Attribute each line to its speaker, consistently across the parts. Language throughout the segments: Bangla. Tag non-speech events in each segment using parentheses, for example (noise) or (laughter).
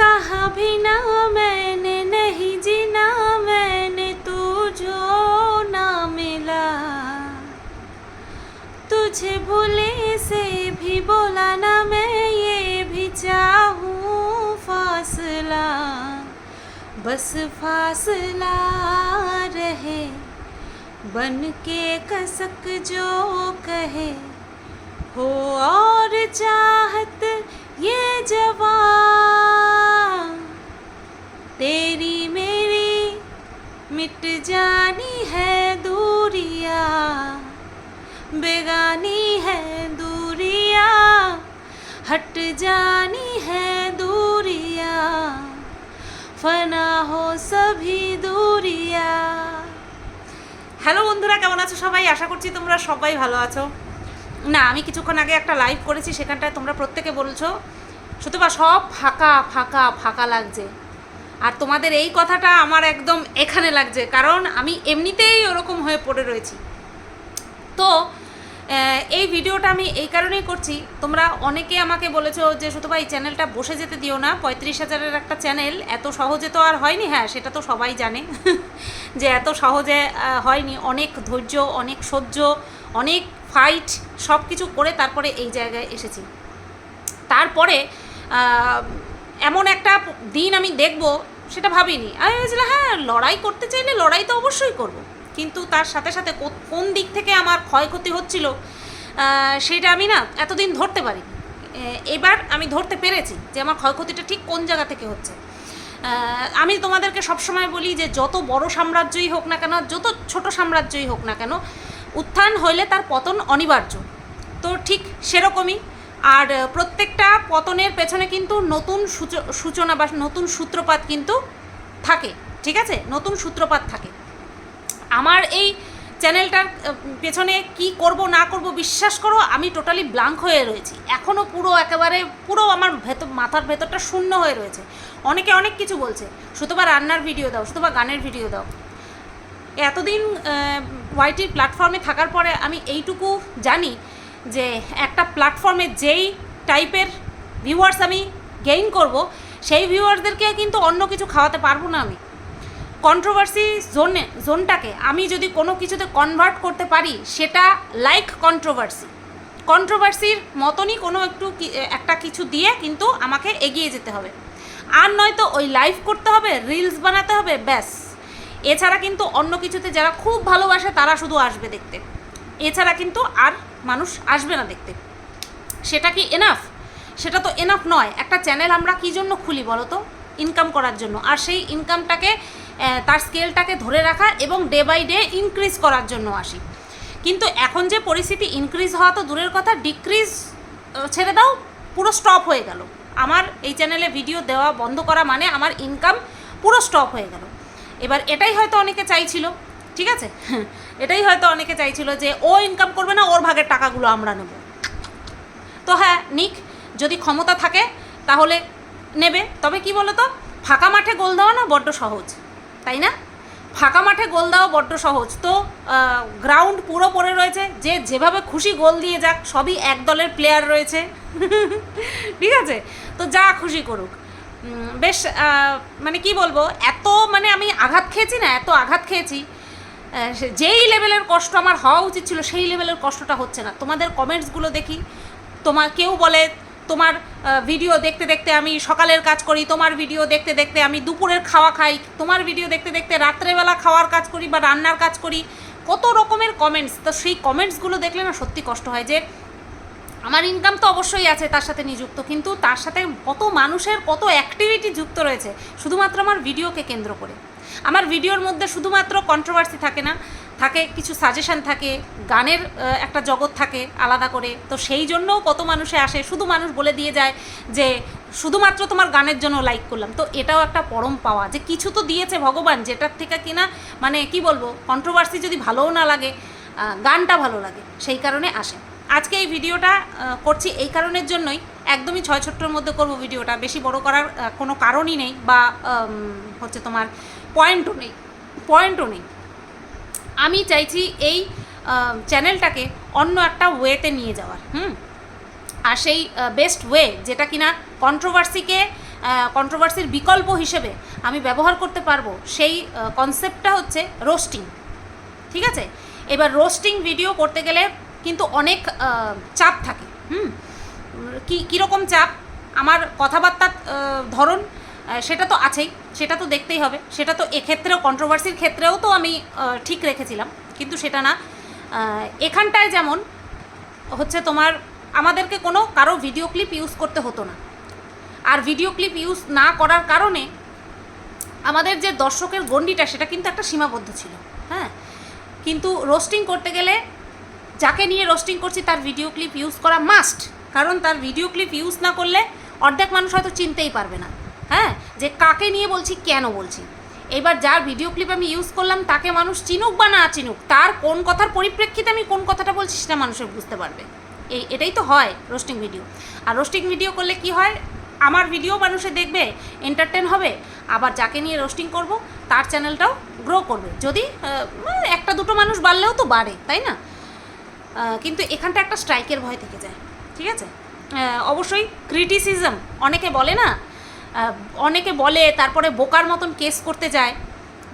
Speaker 1: कहा भी ना मैंने, नहीं जीना मैंने तू जो ना मिला। तुझे भूले से भी बोला ना मैं, ये भी चाहूँ फासला। बस फासला रहे बन के कसक जो कहे। हो और चाहत ये जवान तेरी मेरी मिट जानी है दूरिया बेगानी है दूरिया हट जानी है दूरिया फना हो सभी दूरिया হ্যালো বন্ধুরা কেমন আছো সবাই আশা করছি তোমরা সবাই ভালো আছো না আমি কিছুক্ষণ আগে একটা লাইভ করেছি সেখানটায় তোমরা প্রত্যেকে বলছো সুতবা সব ফাঁকা ফাঁকা ফাঁকা লাগছে আর তোমাদের এই কথাটা আমার একদম এখানে লাগছে, কারণ আমি এমনিতেই ওরকম হয়ে পড়ে রয়েছি। তো এই ভিডিওটা আমি এই কারণেই করছি। তোমরা অনেকে আমাকে বলেছ যে শুধু ভাই, চ্যানেলটা বসে যেতে দিও না, পঁয়ত্রিশ হাজারের একটা চ্যানেল, এত সহজে তো আর হয়নি? হ্যাঁ সেটা তো সবাই জানে (laughs) যে, এত সহজে হয়নি। অনেক ধৈর্য, অনেক সহ্য, অনেক ফাইট সব কিছু করে তারপরে এই জায়গায় এসেছি। তারপরে এমন একটা দিন আমি দেখব সেটা ভাবিনি। আমি ভেবেছিলাম হ্যাঁ লড়াই করতে চাইলে লড়াই তো অবশ্যই করব। কিন্তু তার সাথে সাথে কোন দিক থেকে আমার ক্ষয়ক্ষতি হচ্ছিল সেটা আমি না এতদিন ধরতে পারি এবার আমি ধরতে পেরেছি যে আমার ক্ষয়ক্ষতিটা ঠিক কোন জায়গা থেকে হচ্ছে। আমি তোমাদেরকে সবসময় বলি যে যত বড় সাম্রাজ্যই হোক না কেন, যত ছোট সাম্রাজ্যই হোক না কেন, উত্থান হইলে তার পতন অনিবার্য। তো ঠিক সেরকমই আর প্রত্যেকটা পতনের পেছনে কিন্তু নতুন সূচনা বা নতুন সূত্রপাত কিন্তু থাকে, ঠিক আছে? নতুন সূত্রপাত থাকে। আমার এই চ্যানেলটার পেছনে কি করব, না করব বিশ্বাস করো, আমি টোটালি ব্লাঙ্ক হয়ে রয়েছি। এখনও পুরো একেবারে, পুরো আমার ভেতর, মাথার ভেতরটা শূন্য হয়ে রয়েছে। অনেকে অনেক কিছু বলছে শুধুবা রান্নার ভিডিও দাও শুধুবা গানের ভিডিও দাও। এতদিন ওয়াইটির প্ল্যাটফর্মে থাকার পরে আমি এইটুকু জানি যে একটা প্ল্যাটফর্মে যেই টাইপের ভিউয়ার্স আমি গেইন করব, সেই ভিউয়ার্সদেরকে কিন্তু অন্য কিছু খাওয়াতে পারব না আমি। কন্ট্রোভার্সি জোনে জোনটাকে আমি যদি কোনো কিছুতে কনভার্ট করতে পারি, সেটা লাইক কন্ট্রোভার্সি কন্ট্রোভার্সির মতনই কোনো একটু একটা কিছু দিয়ে কিন্তু আমাকে এগিয়ে যেতে হবে। আর নয়তো ওই লাইভ করতে হবে রিলস বানাতে হবে, ব্যাস। এছাড়া কিন্তু অন্য কিছুতে যারা খুব ভালোবাসে, তারা শুধু আসবে দেখতে। এছাড়া কিন্তু আর মানুষ আসবে না দেখতে। সেটা কি এনাফ সেটা তো এনাফ নয়। একটা চ্যানেল আমরা কী জন্য খুলি বলো তো ইনকাম করার জন্য। আর সেই ইনকামটাকে তার স্কেলটাকে ধরে রাখা এবং ডে বাই ডে ইনক্রিজ করার জন্য আসি। কিন্তু এখন যে পরিস্থিতি ইনক্রিজ হওয়া তো দূরের কথা ডিক্রিজ ছেড়ে দাও, পুরো স্টপ হয়ে গেল। আমার এই চ্যানেলে ভিডিও দেওয়া বন্ধ করা মানে আমার ইনকাম পুরো স্টপ হয়ে গেল। এবার এটাই হয়তো অনেকে চাইছিল। ঠিক আছে? এটাই হয়তো অনেকে চাইছিল যে ও ইনকাম করবে না, ওর ভাগের টাকাগুলো আমরা নেব। তো হ্যাঁ নিক, যদি ক্ষমতা থাকে, তাহলে নেবে। তবে কি বলো তো ফাঁকা মাঠে গোল দেওয়া না বড্ড সহজ, তাই না? ফাঁকা মাঠে গোল দেওয়া বড্ড সহজ। তো গ্রাউন্ড পুরো পড়ে রয়েছে। যে যেভাবে খুশি গোল দিয়ে যাক, সবই এক দলের প্লেয়ার রয়েছে। ঠিক আছে? তো যা খুশি করুক। বেশ মানে কি বলব? এত মানে আমি আঘাত খেয়েছি না, এত আঘাত খেয়েছি যেই লেভেলের কষ্ট আমার হওয়া উচিত ছিল, সেই লেভেলের কষ্টটা হচ্ছে না। তোমাদের কমেন্টসগুলো দেখি। তোমার কেউ বলে, তোমার ভিডিও দেখতে দেখতে আমি সকালের কাজ করি, তোমার ভিডিও দেখতে দেখতে আমি দুপুরের খাওয়া খাই, তোমার ভিডিও দেখতে দেখতে রাত্রেবেলা খাওয়ার কাজ করি বা রান্নার কাজ করি। কত রকমের কমেন্টস তো সেই কমেন্টসগুলো দেখলে না সত্যি কষ্ট হয় যে, আমার ইনকাম তো অবশ্যই আছে তার সাথে নিযুক্ত, কিন্তু তার সাথে কত মানুষের কত অ্যাক্টিভিটি যুক্ত রয়েছে, শুধুমাত্র আমার ভিডিওকে কেন্দ্র করে। আমার ভিডিওর মধ্যে শুধুমাত্র কন্ট্রোভার্সি থাকে না, থাকে কিছু সাজেশন থাকে, গানের একটা জগৎ থাকে আলাদা করে, তো সেই জন্যও কত মানুষে আসে, শুধু মানুষ বলে দিয়ে যায় যে শুধুমাত্র তোমার গানের জন্য লাইক করলাম। তো এটাও একটা পরম পাওয়া যে কিছু তো দিয়েছে ভগবান, যেটার থেকে কিনা মানে কি বলব কন্ট্রোভার্সি যদি ভালোও না লাগে গানটা ভালো লাগে, সেই কারণে আসে। আজকে এই ভিডিওটা করছি এই কারণের জন্যই, একদমই ছয় ছোট্টর মধ্যে করব ভিডিওটা, বেশি বড় করার কোনো কারণই নেই বা হচ্ছে তোমার পয়েন্টও নেই পয়েন্টও নেই। আমি চাইছি এই চ্যানেলটাকে অন্য একটা ওয়েতে নিয়ে যাওয়ার, হুম? আর সেই বেস্ট ওয়ে যেটা কিনা কন্ট্রোভার্সিকে কন্ট্রোভার্সির বিকল্প হিসেবে আমি ব্যবহার করতে পারব সেই কনসেপ্টটা হচ্ছে রোস্টিং ঠিক আছে? এবার রোস্টিং ভিডিও করতে গেলে কিন্তু অনেক চাপ থাকে, হুম? কী, কীরকম চাপ? আমার কথাবার্তার ধরন সেটা তো আছেই, সেটা তো দেখতেই হবে। সেটা তো এক্ষেত্রেও কন্ট্রোভার্সির ক্ষেত্রেও তো আমি ঠিক রেখেছিলাম। কিন্তু সেটা না। এখানটায় যেমন হচ্ছে তোমার, আমাদেরকে কোনো, কারও ভিডিও ক্লিপ ইউজ করতে হতো না। আর ভিডিও ক্লিপ ইউজ না করার কারণে আমাদের যে দর্শকের গণ্ডিটা, সেটা কিন্তু একটা সীমাবদ্ধ ছিল। হ্যাঁ? কিন্তু রোস্টিং করতে গেলে যাকে নিয়ে রোস্টিং করছি, তার ভিডিও ক্লিপ ইউজ করা মাস্ট কারণ তার ভিডিও ক্লিপ ইউজ না করলে অর্ধেক মানুষ হয়তো চিনতেই পারবে না। হ্যাঁ? যে কাকে নিয়ে বলছি, কেন বলছি? এবার যার ভিডিও ক্লিপ আমি ইউজ করলাম, তাকে মানুষ চিনুক বা না চিনুক, তার কোন কথার পরিপ্রেক্ষিতে আমি কোন কথাটা বলছি সেটা মানুষের বুঝতে পারবে। এই, এটাই তো হয় রোস্টিং ভিডিও আর রোস্টিং ভিডিও করলে কি হয়? আমার ভিডিও মানুষে দেখবে এন্টারটেন হবে, আবার যাকে নিয়ে রোস্টিং করব, তার চ্যানেলটাও গ্রো করবে। যদি মানে একটা দুটো মানুষ বাড়লেও তো বাড়ে, তাই না? কিন্তু এখানটা একটা স্ট্রাইকের ভয় থেকে যায়, ঠিক আছে? অবশ্যই ক্রিটিসিজম অনেকে বলে না অনেকে বলে তারপরে বোকার মতন কেস করতে যায়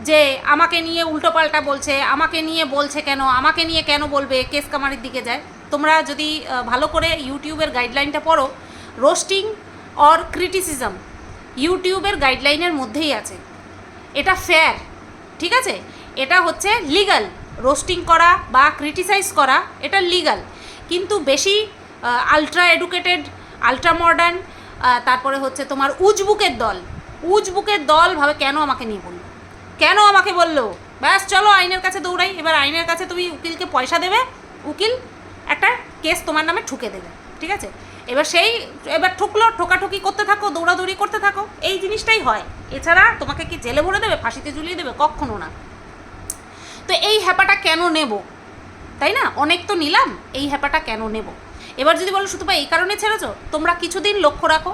Speaker 1: যে আমাকে নিয়ে উল্টোপাল্টা বলছে, আমাকে নিয়ে বলছে কেন, আমাকে নিয়ে কেন বলবে, কেস কামারির দিকে যায়। তোমরা যদি ভালো করে ইউটিউবের গাইডলাইনটা পড়ো রোস্টিং অর ক্রিটিসিজম ইউটিউবের গাইডলাইনের মধ্যেই আছে। এটা ফেয়ার ঠিক আছে? এটা হচ্ছে লিগাল রোস্টিং করা বা ক্রিটিসাইজ করা, এটা লিগাল কিন্তু বেশি আলট্রা এডুকেটেড আলট্রা মডার্ন তারপরে হচ্ছে তোমার উজবুকের দল। উজবুকের দল ভাবে কেন আমাকে নিয়ে বলল? কেন আমাকে বলল? ব্যাস, চলো আইনের কাছে দৌড়াই। এবার আইনের কাছে তুমি উকিলকে পয়সা দেবে। উকিল একটা কেস তোমার নামে ঠুকে দেবে। ঠিক আছে? এবার সেই, এবার ঠুকলো, ঠোকাঠুকি করতে থাকো, দৌড়াদৌড়ি করতে থাকো। এই জিনিসটাই হয়। এছাড়া তোমাকে কি জেলে ভরে দেবে, ফাঁসিতে ঝুলিয়ে দেবে? কখনো না। তো এই হ্যাপাটা কেন নেব? তাই না? অনেক তো নিলাম, এই হ্যাপাটা কেন নেব? এবার যদি বলো শুধু এই কারণে ছেড়েছো? তোমরা কিছুদিন লক্ষ্য রাখো।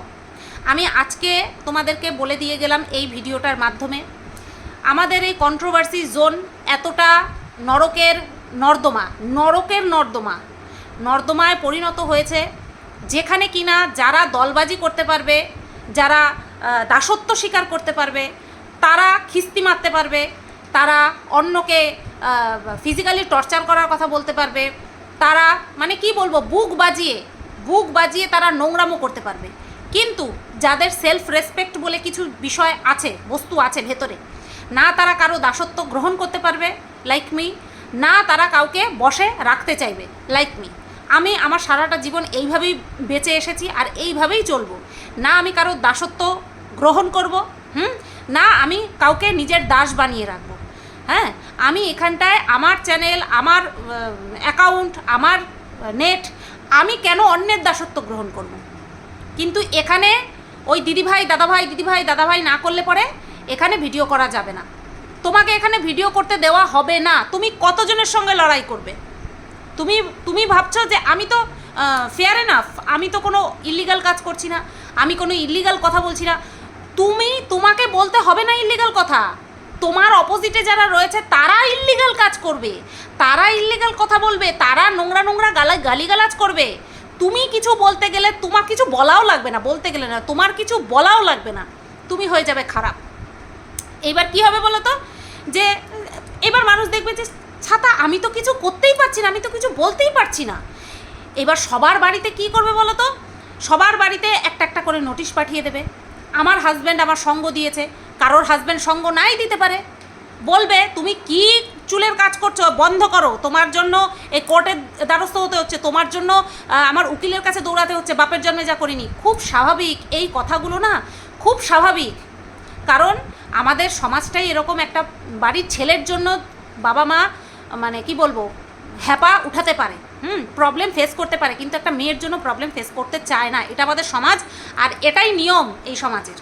Speaker 1: আমি আজকে তোমাদেরকে বলে দিয়ে গেলাম এই ভিডিওটার মাধ্যমে। আমাদের এই কন্ট্রোভার্সি জোন এতটা নরকের নর্দমা নরকের নর্দমা, নর্দমায় পরিণত হয়েছে যেখানে কিনা যারা দলবাজি করতে পারবে, যারা দাসত্ব স্বীকার করতে পারবে, তারা খিস্তি মারতে পারবে, তারা অন্যকে ফিজিক্যালি টর্চার করার কথা বলতে পারবে তারা মানে কি বলব, বুক বাজিয়ে বুক বাজিয়ে তারা নোংরামো করতে পারবে। কিন্তু যাদের সেলফ রেসপেক্ট বলে কিছু বিষয় আছে, বস্তু আছে ভেতরে, না তারা কারও দাসত্ব গ্রহণ করতে পারবে লাইক মি না তারা কাউকে বসে রাখতে চাইবে লাইক মি আমি আমার সারাটা জীবন এইভাবেই বেঁচে এসেছি আর এইভাবেই চলবো। না আমি কারও দাসত্ব গ্রহণ করব, হুম? না আমি কাউকে নিজের দাস বানিয়ে রাখব। হ্যাঁ আমি এখানটায় আমার চ্যানেল, আমার অ্যাকাউন্ট আমার নেট আমি কেন অন্যের দাসত্ব গ্রহণ করব? কিন্তু এখানে ওই দিদিভাই, দাদাভাই দিদিভাই, দাদাভাই না করলে পরে এখানে ভিডিও করা যাবে না। তোমাকে এখানে ভিডিও করতে দেওয়া হবে না। তুমি কতজনের সঙ্গে লড়াই করবে? তুমি তুমি ভাবছ যে আমি তো ফেয়ার এনাফ আমি তো কোনো ইলিগাল কাজ করছি না, আমি কোনো ইলিগাল কথা বলছি না। তুমি, তোমাকে বলতে হবে না ইলিগাল কথা। তোমার অপোজিটে যারা রয়েছে, তারা ইল্লিগাল কাজ করবে। তারা ইল্লিগাল কথা বলবে, তারা নোংরা নোংরা গালা গালিগালাজ করবে। তুমি কিছু বলতে গেলে তোমার কিছু বলাও লাগবে না, বলতে গেলে না, তোমার কিছু বলাও লাগবে না। তুমি হয়ে যাবে খারাপ। এবার কি হবে বলো তো? যে, এবার মানুষ দেখবে যে, ছাতা, আমি তো কিছু করতেই পারছি না, আমি তো কিছু বলতেই পারছি না। এবার সবার বাড়িতে কি করবে বলো তো? সবার বাড়িতে একটা একটা করে নোটিশ পাঠিয়ে দেবে। আমার হাজব্যান্ড আমার সঙ্গ দিয়েছে। কারোর হাজব্যান্ড সঙ্গ নাই দিতে পারে। বলবে, তুমি কি চুলের কাজ করছ? বন্ধ করো। তোমার জন্য এই কোর্টের দ্বারস্থ হতে হচ্ছে। তোমার জন্য আমার উকিলের কাছে দৌড়াতে হচ্ছে। বাপের জন্মে যা করিনি। খুব স্বাভাবিক এই কথাগুলো না, খুব স্বাভাবিক। কারণ আমাদের সমাজটাই এরকম একটা বাড়ির ছেলের জন্য বাবা মা মানে কি বলব, হ্যাপা উঠাতে পারে। হুম প্রবলেম ফেস করতে পারে। কিন্তু একটা মেয়ের জন্য প্রবলেম ফেস করতে চায় না। এটা আমাদের সমাজ, আর এটাই নিয়ম এই সমাজের।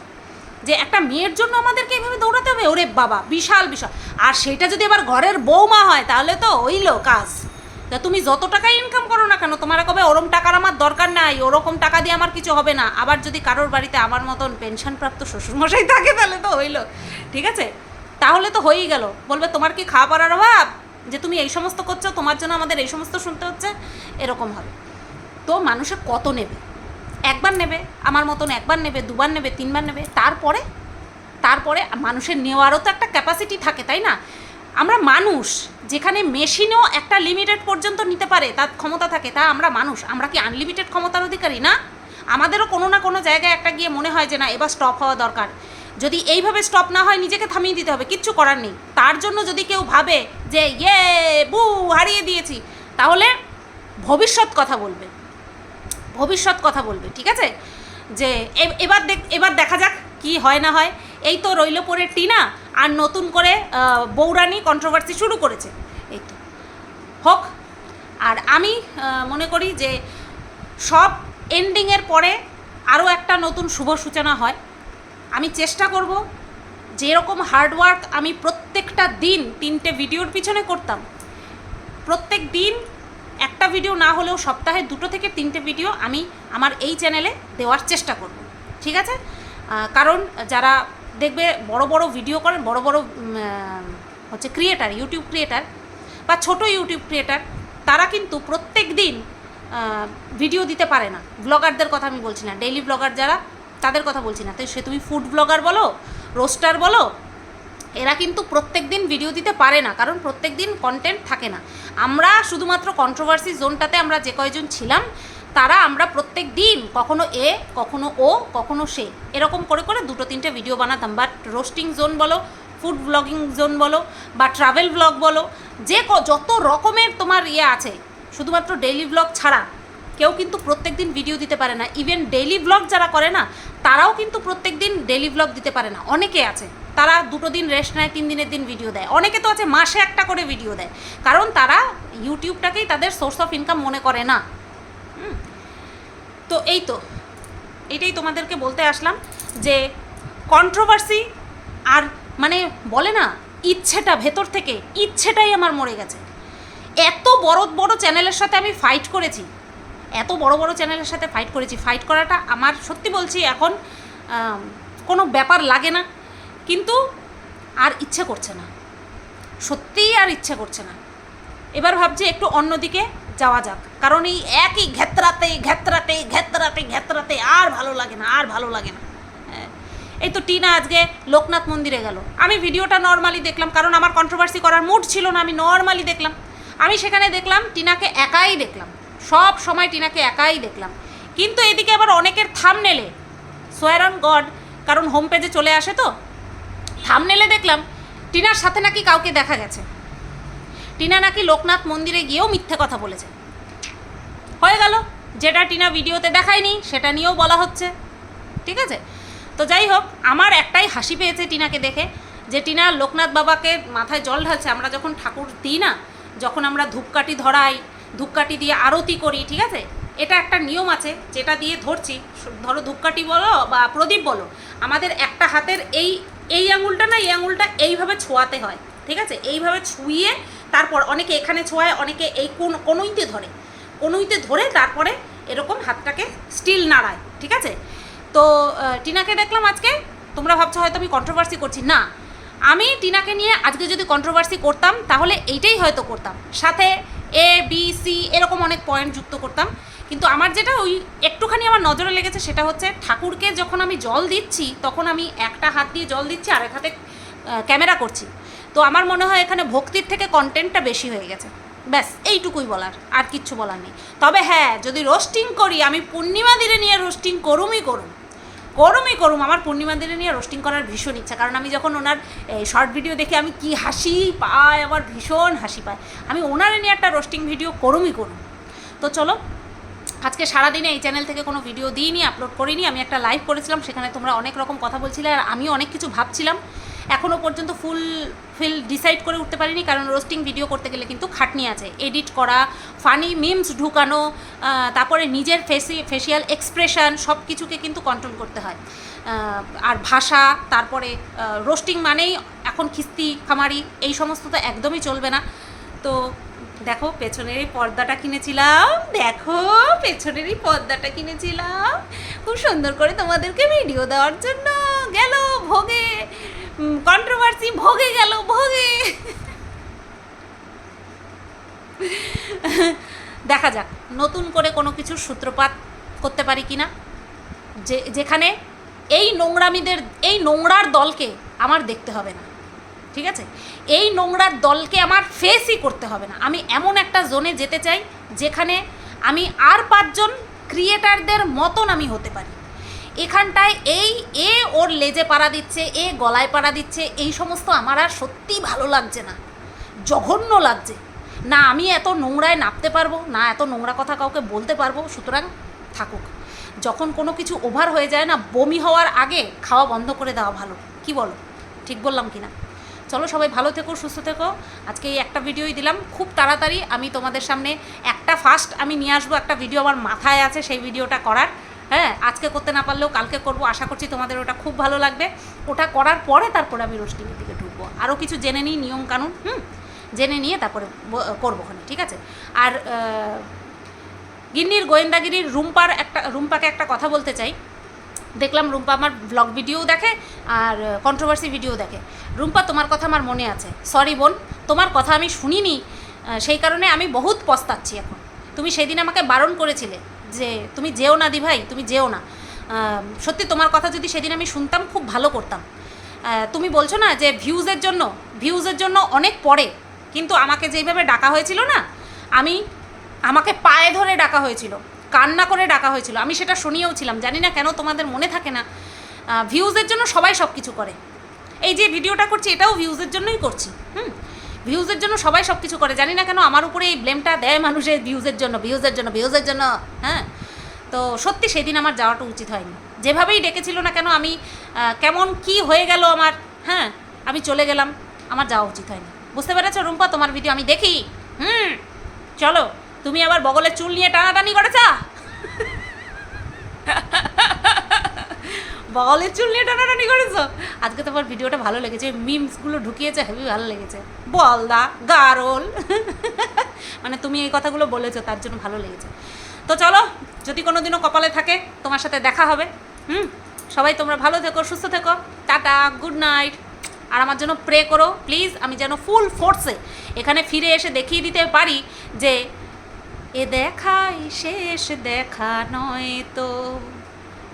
Speaker 1: যে একটা মেয়ের জন্য আমাদেরকে এইভাবে দৌড়াতে হবে? ওরে বাবা, বিশাল বিশাল। আর সেটা যদি আবার ঘরের বৌমা হয়, তাহলে তো ওইলো কাজ। তা তুমি যত টাকা ইনকাম করো না কেন, তোমার কবে ওরম টাকার আমার দরকার নাই? ওরকম টাকা দিয়ে আমার কিছু হবে না। আবার যদি কারোর বাড়িতে আমার মতন পেনশনপ্রাপ্ত শ্বশুরমশাই থাকে, তাহলে তো হইল। ঠিক আছে? তাহলে তো হয়েই গেল। বলবে, তোমার কি খাওয়া পড়ার অভাব? যে তুমি এই সমস্ত করছ, তোমার জন্য আমাদের এই সমস্ত শুনতে হচ্ছে? এরকম হবে। তো মানুষে কত নেবে? একবার নেবে, আমার মতন একবার নেবে, দুবার নেবে, তিনবার নেবে, তারপরে তারপরে মানুষের নেওয়ারও তো একটা ক্যাপাসিটি থাকে, তাই না? আমরা মানুষ, যেখানে মেশিনও একটা লিমিটেড পর্যন্ত নিতে পারে, তার ক্ষমতা থাকে, তা আমরা মানুষ, আমরা কি আনলিমিটেড ক্ষমতার অধিকারী না? আমাদেরও কোনো না কোনো জায়গায় একটা গিয়ে মনে হয় যে, না, এবার স্টপ হওয়া দরকার। যদি এইভাবে স্টপ না হয়, নিজেকে থামিয়ে দিতে হবে, কিচ্ছু করার নেই। তার জন্য যদি কেউ ভাবে যে ইয়ে বু, হারিয়ে দিয়েছি, তাহলে ভবিষ্যৎ কথা বলবে। ভবিষ্যৎ কথা বলবে, ঠিক আছে? যে এবার দেখ, এবার দেখা যাক কি হয় না হয়। এই তো রইল পরে টিনা, আর নতুন করে বৌরানি কন্ট্রোভার্সি শুরু করেছে। এই তো। হোক, আর আমি মনে করি যে সব এন্ডিংয়ের পরে আরও একটা নতুন শুভ সূচনা হয়। আমি চেষ্টা করব যেরকম হার্ডওয়ার্ক আমি প্রত্যেকটা দিন তিনটে ভিডিওর পিছনে করতাম। প্রত্যেক দিন একটা ভিডিও না হলেও সপ্তাহে দুটো থেকে তিনটে ভিডিও আমি আমার এই চ্যানেলে দেওয়ার চেষ্টা করব। ঠিক আছে? কারণ যারা দেখবে বড় বড় ভিডিও করেন, বড় বড় হচ্ছে ক্রিয়েটার ইউটিউব ক্রিয়েটার বা ছোট ইউটিউব ক্রিয়েটার তারা কিন্তু প্রত্যেক দিন ভিডিও দিতে পারে না। ব্লগারদের কথা আমি বলছি না। ডেইলি ব্লগার যারা, তাদের কথা বলছি না। তো সে তুমি ফুড ব্লগার বলো রোস্টার বলো এরা কিন্তু প্রত্যেক দিন ভিডিও দিতে পারে না, কারণ প্রত্যেক দিন কন্টেন্ট থাকে না। আমরা শুধুমাত্র কন্ট্রোভার্সি জোনটাতে আমরা যে কয়জন ছিলাম, তারা আমরা প্রত্যেক দিন কখনো এ, কখনো ও, কখনো সে, এরকম করে করে দুটো তিনটে ভিডিও বানাতাম। বাট রোস্টিং জোন বলো ফুড ব্লগিং জোন বলো, বা ট্রাভেল ব্লগ বলো, যে যত রকমের তোমার ইয়ে আছে, শুধুমাত্র ডেইলি ব্লগ ছাড়া, কেউ কিন্তু প্রত্যেক দিন ভিডিও দিতে পারে না। ইভেন ডেইলি ব্লগ যারা করে না, তারাও কিন্তু প্রত্যেক দিন ডেইলি ব্লগ দিতে পারে না। অনেকে আছে তারা দুটো দিন রেস্ট নেয়, তিন দিনের দিন ভিডিও দেয়। অনেকে তো আছে, মাসে একটা করে ভিডিও দেয়। কারণ তারা ইউটিউবটাকেই তাদের সোর্স অফ ইনকাম মনে করে না। তো এই তো। এটাই তোমাদেরকে বলতে আসলাম যে কন্ট্রোভার্সি আর মানে বলে না, ইচ্ছেটা ভেতর থেকে, ইচ্ছেটাই আমার মরে গেছে। এত বড় বড় চ্যানেলের সাথে আমি ফাইট করেছি। এত বড় বড় চ্যানেলের সাথে ফাইট করেছি। ফাইট করাটা আমার, সত্যি বলছি, এখন কোনো ব্যাপার লাগে না। কিন্তু আর ইচ্ছে করছে না। সত্যিই আর ইচ্ছে করছে না। এবার ভাবছি একটু অন্যদিকে যাওয়া যাক। কারণ এই একই ঘেতরাতে ঘেতরাতে ঘেতরাতে ঘেতরাতে আর ভালো লাগে না, আর ভালো লাগে না। হ্যাঁ। এই তো টিনা আজকে লোকনাথ মন্দিরে গেল। আমি ভিডিওটা নর্মালি দেখলাম, কারণ আমার কন্ট্রোভার্সি করার মুড ছিল না, আমি নর্মালি দেখলাম। আমি সেখানে দেখলাম, টিনাকে একাই দেখলাম। সব সময় টিনাকে একাই দেখলাম। কিন্তু এদিকে আবার অনেকের থামনেলে সোয়ার অন গড কারণ হোম পেজে চলে আসে তো। থামনেলে দেখলাম টিনার সাথে নাকি কাউকে দেখা গেছে। টিনা নাকি লোকনাথ মন্দিরে গিয়েও মিথ্যে কথা বলেছে। হয়ে গেল, যেটা টিনা ভিডিওতে দেখায়নি সেটা নিয়েও বলা হচ্ছে। ঠিক আছে? তো যাই হোক, আমার একটাই হাসি পেয়েছে টিনাকে দেখে যে টিনা লোকনাথ বাবাকে মাথায় জল ঢালছে। আমরা যখন ঠাকুর দিই না, যখন আমরা ধূপকাঠি ধরাই, ধূপকাঠি দিয়ে আরতি করি, ঠিক আছে? এটা একটা নিয়ম আছে, যেটা দিয়ে ধরছি। ধরো ধূপকাঠি বলো বা প্রদীপ বলো, আমাদের একটা হাতের এই এই আঙুলটা না, এই আঙুলটা এইভাবে ছোঁয়াতে হয়, ঠিক আছে? এইভাবে ছুঁয়ে তারপর অনেকে এখানে ছোঁয়ায়, অনেকে এই কোন, কোনোইতে ধরে কোনোইতে ধরে তারপরে এরকম হাতটাকে স্টিল নাড়ায়, ঠিক আছে? তো টিনাকে দেখলাম আজকে, তোমরা ভাবছ হয়তো আমি কন্ট্রোভার্সি করছি। না, আমি টিনাকে নিয়ে আজকে যদি কন্ট্রোভার্সি করতাম, তাহলে এইটাই হয়তো করতাম। সাথে এ বি সি এরকম অনেক পয়েন্ট যুক্ত করতাম। কিন্তু আমার যেটা ওই একটুখানি আমার নজরে লেগেছে সেটা হচ্ছে ঠাকুরকে যখন আমি জল দিচ্ছি, তখন আমি একটা হাত দিয়ে জল দিচ্ছি আর এক হাতে ক্যামেরা করছি। তো আমার মনে হয় এখানে ভক্তির থেকে কন্টেন্টটা বেশি হয়ে গেছে। ব্যাস, এইটুকুই বলার, আর কিচ্ছু বলার নেই। তবে হ্যাঁ যদি রোস্টিং করি, আমি পূর্ণিমা দিনে নিয়ে রোস্টিং করুমই করুম। করুমই করুম আমার পূর্ণিমা দিনে নিয়ে রোস্টিং করার ভীষণ ইচ্ছা। কারণ আমি যখন ওনার শর্ট ভিডিও দেখে, আমি কি হাসি পায় আমার ভীষণ হাসি পায়। আমি ওনারে নিয়ে একটা রোস্টিং ভিডিও করমই করুন তো চলো, আজকে সারাদিনে এই চ্যানেল থেকে কোনো ভিডিও দিইনি আপলোড করিনি। আমি একটা লাইভ করেছিলাম, সেখানে তোমরা অনেক রকম কথা বলছিলে, আর আমিও অনেক কিছু ভাবছিলাম। এখনও পর্যন্ত ফুল ফিল ডিসাইড করে উঠতে পারিনি, কারণ রোস্টিং ভিডিও করতে গেলে কিন্তু খাটনি আছে। এডিট করা ফানি মিমস ঢুকানো তারপরে নিজের ফেসি ফেসিয়াল এক্সপ্রেশন সব কিছুকে কিন্তু কন্ট্রোল করতে হয়। আর ভাষা, তারপরে রোস্টিং মানেই এখন খিস্তি, খামারি, এই সমস্ত তো একদমই চলবে না। তো দেখো, পেছনের এই পর্দাটা কিনেছিলাম, দেখো, পেছনের এই পর্দাটা কিনেছিলাম। খুব সুন্দর করে তোমাদেরকে ভিডিও দেওয়ার জন্য গেল ভোগে। কন্ট্রোভার্সি ভোগে গেল, ভোগে। দেখা যাক, নতুন করে কোনো কিছুর সূত্রপাত করতে পারি কি না যে, যেখানে এই নোংরামিদের, এই নোংরার দলকে আমার দেখতে হবে না, ঠিক আছে? এই নোংরার দলকে আমার ফেসই করতে হবে না। আমি এমন একটা জোনে যেতে চাই, যেখানে আমি আর পাঁচজন ক্রিয়েটারদের মতন আমি হতে পারি। এখানটায় এই, এ ওর লেজে পাড়া দিচ্ছে, এ গলায় পাড়া দিচ্ছে, এই সমস্ত আমার আর সত্যিই ভালো লাগছে না। জঘন্য লাগছে। না আমি এত নোংরায় নাপতে পারব, না এত নোংরা কথা কাউকে বলতে পারব, সুতরাং থাকুক। যখন কোনো কিছু ওভার হয়ে যায় না, বমি হওয়ার আগে খাওয়া বন্ধ করে দেওয়া ভালো। কি বলো? ঠিক বললাম কি না? চলো সবাই ভালো থেকো, সুস্থ থেকো। আজকে এই একটা ভিডিওই দিলাম। খুব তাড়াতাড়ি আমি তোমাদের সামনে একটা ফার্স্ট আমি নিয়ে আসব, একটা ভিডিও আমার মাথায় আছে সেই ভিডিওটা করার। হ্যাঁ আজকে করতে না পারলেও কালকে করব, আশা করছি তোমাদের ওটা খুব ভালো লাগবে। ওটা করার পরে তারপরে আমি রোস্টিংয়ের দিকে ঢুকবো। আরও কিছু জেনে নিই, নিয়ম কানুন, হুম? জেনে নিয়ে তারপরে করব ওখানে, ঠিক আছে? আর গিন্নির গোয়েন্দাগিরির রুম্পার একটা, রুম্পাকে একটা কথা বলতে চাই। দেখলাম রুম্পা আমার ব্লগ ভিডিও দেখে আর কন্ট্রোভার্সি ভিডিও দেখে। রুম্পা, তোমার কথা আমার মনে আছে। সরি বোন, তোমার কথা আমি শুনিনি। সেই কারণে আমি বহুত পস্তাচ্ছি এখন। তুমি সেদিন আমাকে বারণ করেছিলে। যে তুমি যেও না দি ভাই তুমি যেও না। সত্যি তোমার কথা যদি সেদিন আমি শুনতাম, খুব ভালো করতাম। তুমি বলছো না যে ভিউজের জন্য ভিউজের জন্য অনেক পরে, কিন্তু আমাকে যেইভাবে ডাকা হয়েছিল না, আমি আমাকে পায়ে ধরে ডাকা হয়েছিল, কান্না করে ডাকা হয়েছিল। আমি সেটা শুনিয়েও ছিলাম, জানি না কেন তোমাদের মনে থাকে না। ভিউজের জন্য সবাই সব কিছু করে। এই যে ভিডিওটা করছি, এটাও ভিউজের জন্যই করছি, হুম? ভিউজের জন্য সবাই সব কিছু করে। জানি না কেন আমার উপরে এই ব্লেমটা দেয় মানুষের ভিউজের জন্য ভিউজের জন্য ভিউজের জন্য হ্যাঁ? তো সত্যি সেদিন আমার যাওয়াটা উচিত হয়নি। যেভাবেই ডেকেছিল না কেন আমি কেমন কি হয়ে গেল আমার হ্যাঁ? আমি চলে গেলাম, আমার যাওয়া উচিত হয়নি। বুঝতে পেরেছ রুম্পা? তোমার ভিডিও আমি দেখি। হুম, চলো। তুমি আবার বগলের চুল নিয়ে টানাটানি করেছা? (laughs) বগলের চুল নিয়ে টানাটানি করেছ? আজকে তোমার ভিডিওটা ভালো লেগেছে মিমসগুলো ঢুকিয়েছে হেভি ভালো লেগেছে। বলদা গারল। মানে তুমি এই কথাগুলো বলেছ, তার জন্য ভালো লেগেছে। তো চলো, যদি কোনো দিনও কপালে থাকে, তোমার সাথে দেখা হবে। হুম? সবাই তোমরা ভালো থেকো, সুস্থ থেকো। টাটা গুড নাইট আর আমার জন্য প্রে করো প্লিজ আমি যেন ফুল ফোর্সে এখানে ফিরে এসে দেখিয়ে দিতে পারি যে, এ দেখাই শেষ, দেখা নয় তো।